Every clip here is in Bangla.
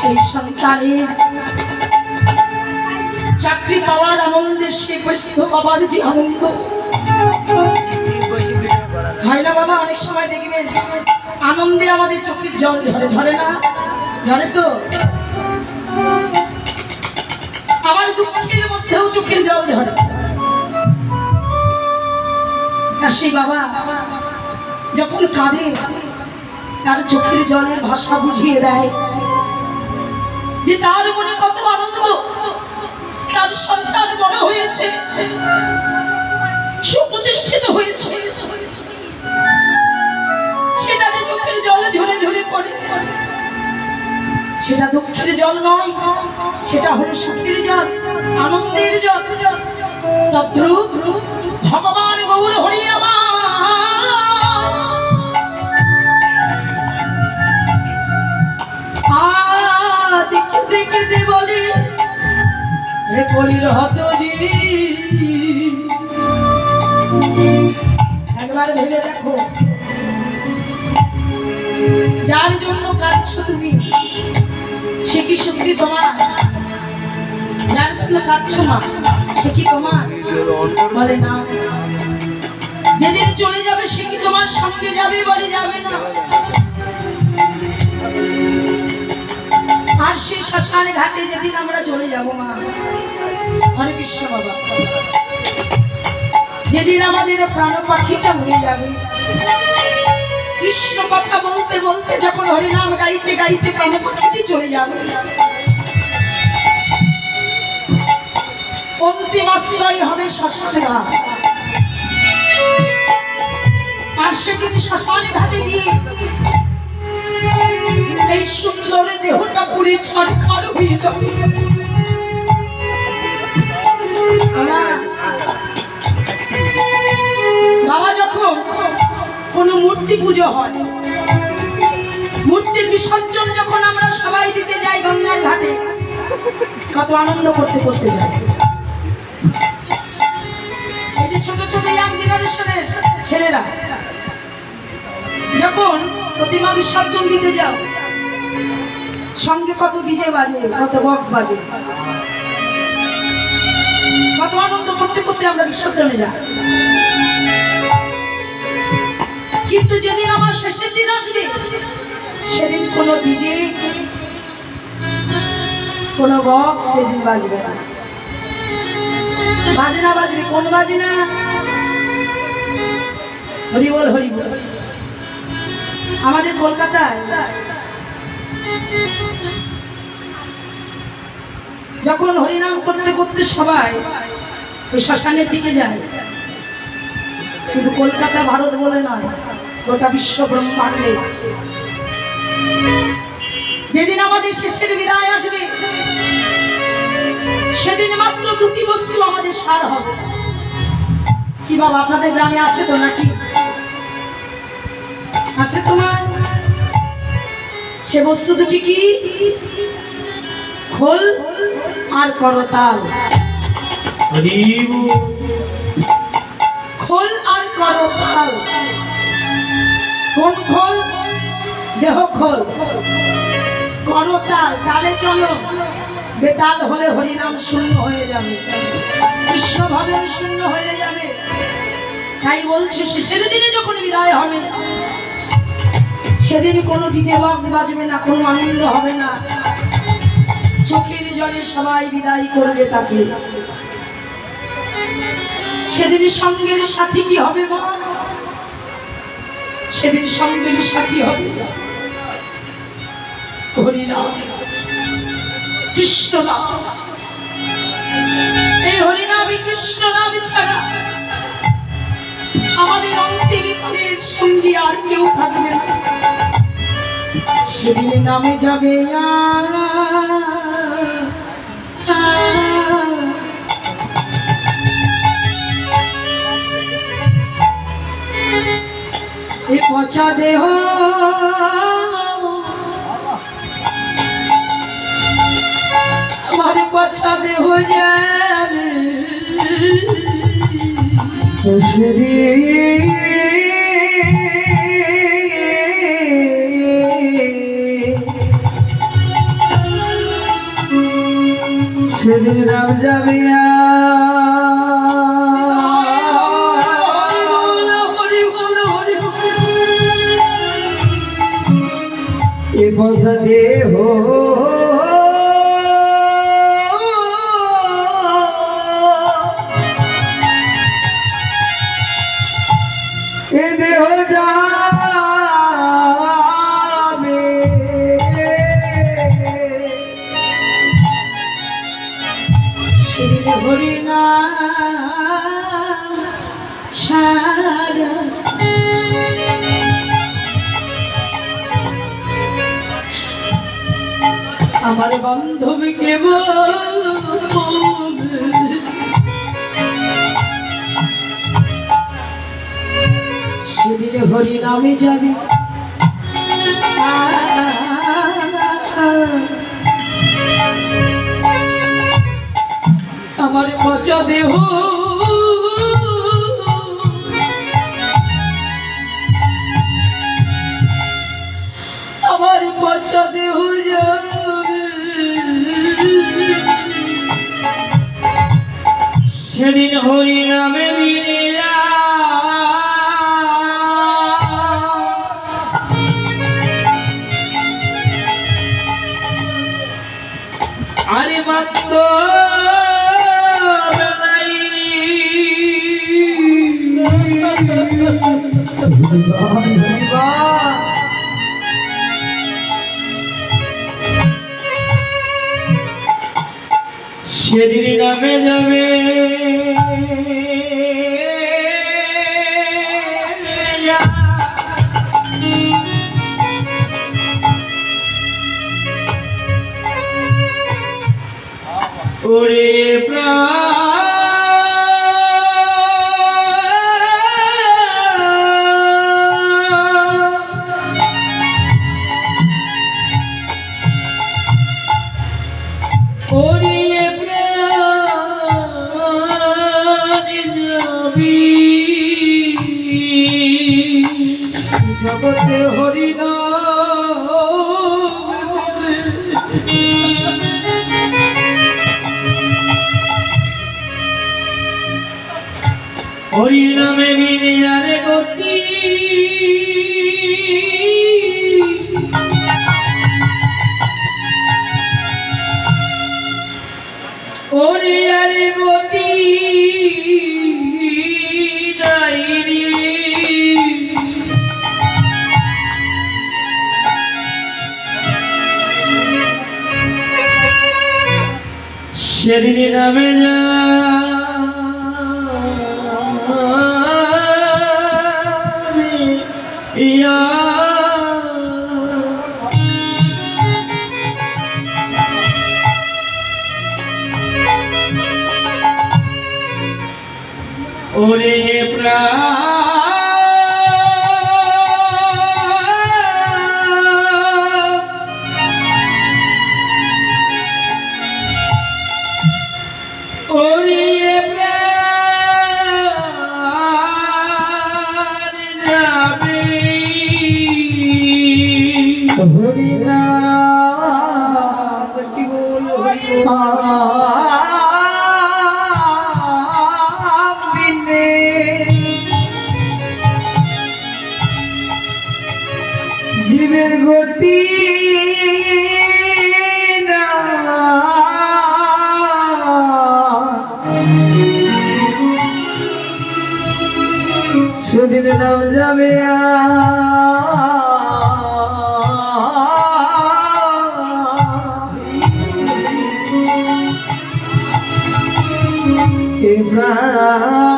সেই সন্তানের চাকরি পাওয়ার আনন্দে সে বৈশ্য বাবার যে আনন্দ। হয় না বাবা, অনেক সময় দেখবেন আনন্দে আমাদের চোখের জল ঝরে ঝরে না? ঝরে তো? আবার দুঃখের মধ্যেও চোখের জল আর সেই বাবা, যখন কাঁদে, তার চোখের জলের ভাষা বুঝিয়ে দেয়। যে তার মনে কত আনন্দ, তার সন্তান বড় হয়েছে, সুপ্রতিষ্ঠিত হয়েছে। সেটা চোখের জলে ঝরে ঝরে পড়ে, সেটা দুঃখের জল নয়, সেটা হলো সুখের জল, আনন্দের জল। তদ্রূপ ভগবান হে কলির হত যার জন্য কাঁদছো তুমি? সে কি সত্যি তোমার? যার জন্য কাঁদছো মা, সে কি তোমার? বলে না। যেদিন চলে যাবে, সে কি তোমার সঙ্গে যাবে বলে যাবে না? আর সে শ্মশানে ঘাটে যেদিন আমরা চলে যাব মা হরে কৃষ্ণ বাবা। যেদিন আমাদের প্রাণ পাখিটা উড়ে যাবে, কৃষ্ণ কথা বলতে বলতে যখন হরিনাম গাইতে গাইতে প্রাণ পাখিটি চলে যাবে। অন্তিম আশ্রয় হবে শ্মশানে ঘাট। আর সেদিন শ্মশানে ঘাটে গিয়ে এই সুন্দর দেহটা পুড়ে ছাড়খাড় হয়ে যাবে। বাবা, যখন কোনো মূর্তি পুজো হয়, মূর্তির বিসর্জন যখন আমরা সবাই দিতে যাই গঙ্গার ঘাটে, কত আনন্দ করতে করতে যাই। এই যে ছোট ছোট ইয়াং জেনারেশনের ছেলেরা, যখন প্রতিমা বিসর্জন দিতে যাও, সঙ্গে কত ডিজে বাজে, কত বক্স বাজে। কত আনন্দ করতে করতে আমরা বিসর্জনে যাই। কিন্তু যেদিন আমার শেষের দিন আসবে, সেদিন কোনো ডিজে কোনো বক্স সেদিন বাজবে না। বাজে না বাজবে, কোন বাজে না? হরি বল হরি বল। আমাদের কলকাতায় যখন হরিনাম করতে করতে সবাই ওই শ্মশানের দিকে যায়। কিন্তু কলকাতা ভারত বলে নয়, গোটা বিশ্ব ব্রহ্মাণ্ডে। যেদিন আমাদের শেষের বিদায় আসবে, সেদিন মাত্র দুটি বস্তু আমাদের সার হবে। কি বাবা, আপনাদের গ্রামে আছে তো নাকি? আছে তোমার? সে বস্তু দুটি কি? খোল। আর করতাল। খোল আর করতাল কোন খোল? দেহ খোল। করতাল তালে। চলো। বেতাল হলে হরিনাম শূন্য হয়ে যাবে। কৃষ্ণ ভজন শূন্য হয়ে যাবে। তাই বলছে শেষের দিনে যখন বিদায় হবে সেদিন কোনো ডিজে বাজবে না কোনো আনন্দ হবে না। চোখের জলে সবাই বিদায় করবে তাকে। সেদিন সঙ্গের সাথী কি হবে সেদিন সঙ্গের সাথী হবে হরিনাম কৃষ্ণ নাম এই হরিনামে কৃষ্ণ নাম ছাড়া আমাদের অন্তিম সঙ্গী আর কেউ থাকবে না। সেদিন নামে যাবে আ, আ। এ পচা দেহ। আমার পচা দেহ যাবে যাবে সেদিন হরি নাম ছাড়া। আমার বান্ধবী কেবল সেদিন নামে যাবে। আমার পচা দেহ। আমার পচা দেহ সেদিন হরি নামে সেদিন নামে যাবে। ওরে প্রাণ। জগতে হরি হরি নামে বিনিয়ারে গতি। সেদিন নামে যাবে জীবের গতি সেদিন নাম যাবে এ প্রাণ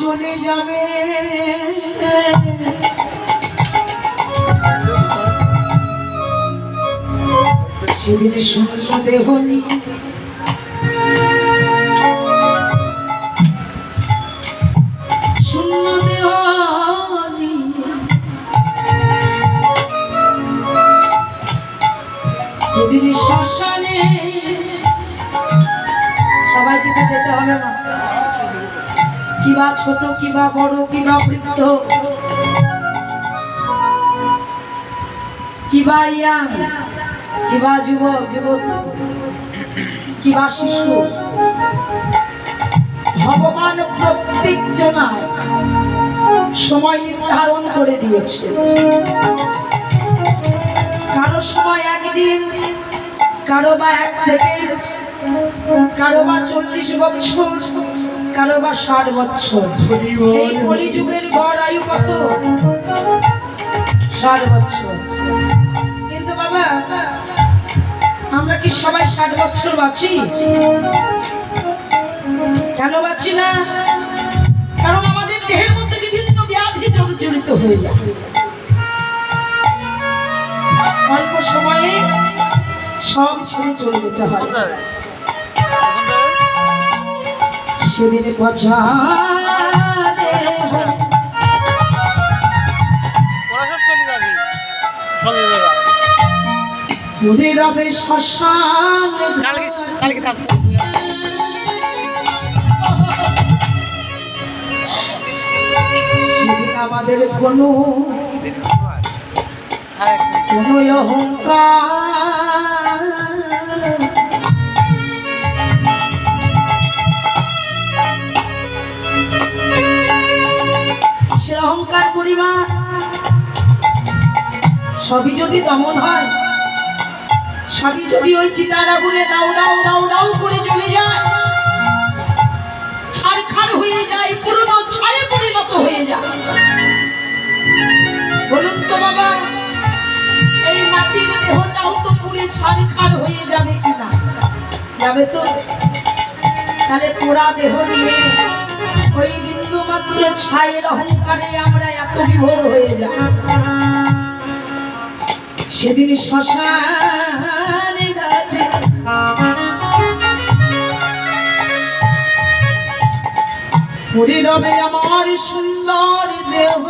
চলে যাবে। সেদিন সূর্য দেহ শ্মশানে সবাইকে তো যেতে হবে না। কিবা ছোট কিবা বড় কিবা বৃদ্ধ? কিবা ইয়াং? কিবা যুবক যুবক? কিবা শিশু? ভগবান প্রত্যেক জনায় সময় নির্ধারণ করে দিয়েছে। কারও সময় একদিন, কারও বা এক সেকেন্ড, কারও বা চল্লিশ বছর কারও বা ষাট বছর। এই কলিযুগের গড় আয়ু কত? ষাট বছর। কিন্তু বাবা, আমরা কি সবাই ষাট বছর বাঁচি? কেন বাঁচি না? কারণ আমাদের দেহের মধ্যে বিভিন্ন ব্যাধি জড়িত হয়ে যায়। অল্প সময়ে সব ছেড়ে চলে যেতে হয়। সেদিন। পুরে রবে শ্মশান সেদিন আমাদের কোনো কোনো অহংকার অহংকার পরিমাণ সবই যদি দমন হয়, সবই যদি ওই চিতার আগুনে দাও দাও দাও দাও করে চলে যায় ছাড়খাড় হয়ে যায়, পুরনো ছায়ে পরিণত হয়ে যায়। বলুন তো বাবা, এই মাটির দেহটাও তো পুড়ে ছাড়খাড় হয়ে যাবে কিনা? যাবে তো? তাহলে পোড়া দেহ নিয়ে ওই ছায়ের অহংকারে আমরা এত বিভোর হয়ে সেদিন শ্মশানে গাছে রবে আমার সুন্দর দেহ।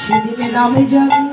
সেদিনে নামে যাবে